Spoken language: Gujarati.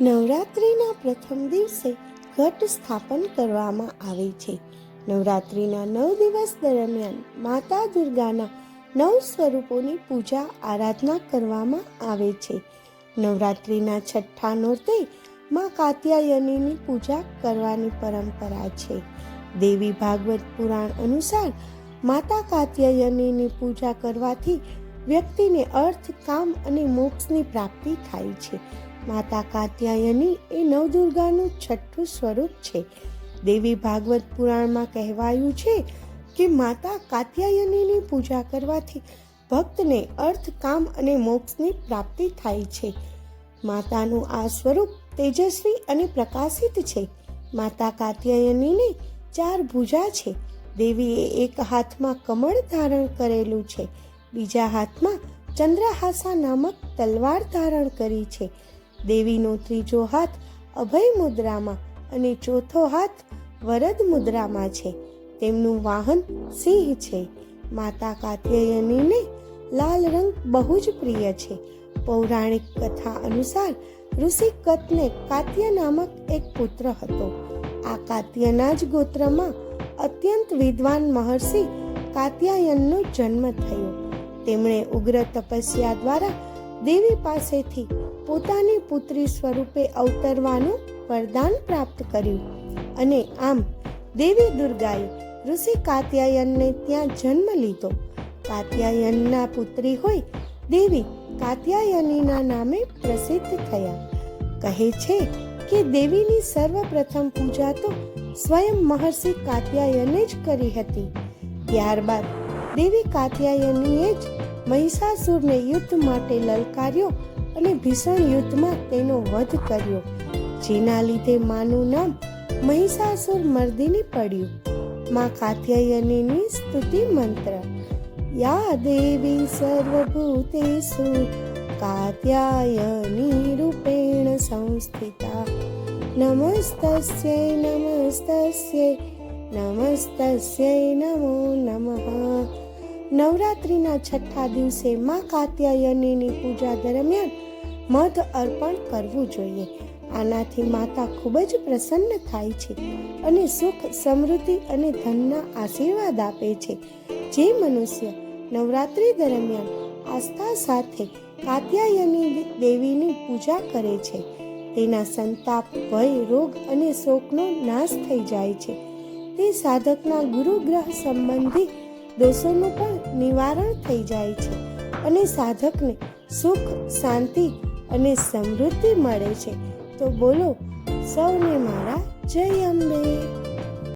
નવરાત્રિના પ્રથમ દિવસે ઘટ સ્થાપન કરવામાં આવે છે. નવરાત્રિના નવ દિવસ દરમિયાન માતા દુર્ગાના નવ સ્વરૂપોની પૂજા આરાધના કરવામાં આવે છે. નવરાત્રિના છઠ્ઠા નોરતે માં કાત્યાયનીની પૂજા કરવાની પરંપરા છે. દેવી ભાગવત પુરાણ અનુસાર માતા કાત્યાયનીની પૂજા કરવાથી વ્યક્તિને અર્થ, કામ અને મોક્ષની પ્રાપ્તિ થાય છે. માતા કાત્યાયની એ નવદુર્ગાનું છઠ્ઠું સ્વરૂપ છે. દેવી ભાગવત પુરાણમાં કહેવાયું છે કે માતા કાત્યાયનીની પૂજા કરવાથી ભક્તને અર્થ, કામ અને મોક્ષની પ્રાપ્તિ થાય છે. માતાનું આ સ્વરૂપ તેજસ્વી અને પ્રકાશિત છે. માતા કાત્યાયનીને ચાર ભુજા છે. દેવીએ એક હાથમાં કમળ ધારણ કરેલું છે. બીજા હાથમાં ચંદ્રહાસા નામક તલવાર ધારણ કરી છે. દેવીનો ત્રીજો હાથ અભય મુદ્રામાં અને ચોથો હાથ વરદ મુદ્રામાં છે. તેમનું વાહન સિંહ છે. માતા કાત્યાયનીને લાલ રંગ બહુ જ પ્રિય છે. પૌરાણિક કથા અનુસાર ઋષિ કતને કાત્ય નામક એક પુત્ર હતો. આ કાત્યના જ ગોત્રમાં અત્યંત વિદ્વાન મહર્ષિ કાત્યાયનનો જન્મ થયો. તેમણે ઉગ્ર તપસ્યા દ્વારા દેવી પાસેથી પોતાની પુત્રી સ્વરૂપે અવતરવાનું વરદાન પ્રાપ્ત કર્યું. અને આમ દેવી દુર્ગાએ ઋષિ કાત્યાયનને ત્યાં જન્મ લીધો. કાત્યાયનના પુત્રી હોય દેવી કાત્યાયનીના નામે પ્રસિદ્ધ થયા. કહે છે કે દેવીની સર્વપ્રથમ પૂજા તો સ્વયં મહર્ષિ કાત્યાયને જ કરી હતી. ત્યારબાદ દેવી કાત્યાયનીએ જ મહિષાસુરને યુદ્ધ માટે લલકાર્યો અને ભીષણ યુદ્ધમાં તેનો વધ કર્યો. જેના લીધે માનું નામ મહિષાસુર મર્દિની પડ્યું. મા કાત્યાયનીની સ્તુતિ મંત્ર. યા દેવી સર્વભૂતેષુ કાત્યાયની રૂપેણ સંસ્થિતા. નમસ્તસ્ય નમસ્તસ્ય. નમસ્તસ્ય નમો નમઃ. નવરાત્રિના છઠ્ઠા દિવસે મા કાત્યાયનીની પૂજા દરમિયાન મધ અર્પણ કરવું જોઈએ. આનાથી માતા ખૂબ જ પ્રસન્ન થાય છે અને સુખ, સમૃદ્ધિ અને ધનના આશીર્વાદ આપે છે. જે મનુષ્ય નવરાત્રિ દરમિયાન આસ્થા સાથે કાત્યાયની દેવીની પૂજા કરે છે, તેના સંતાપ, ભય, રોગ અને શોકનો નાશ થઈ જાય છે. તે સાધકના ગુરુ ગ્રહ સંબંધી દોષોનું પણ નિવારણ થઈ જાય છે અને સાધકને સુખ, શાંતિ અને સમૃદ્ધિ મળે છે. તો બોલો, સૌને મારા જય અંબે.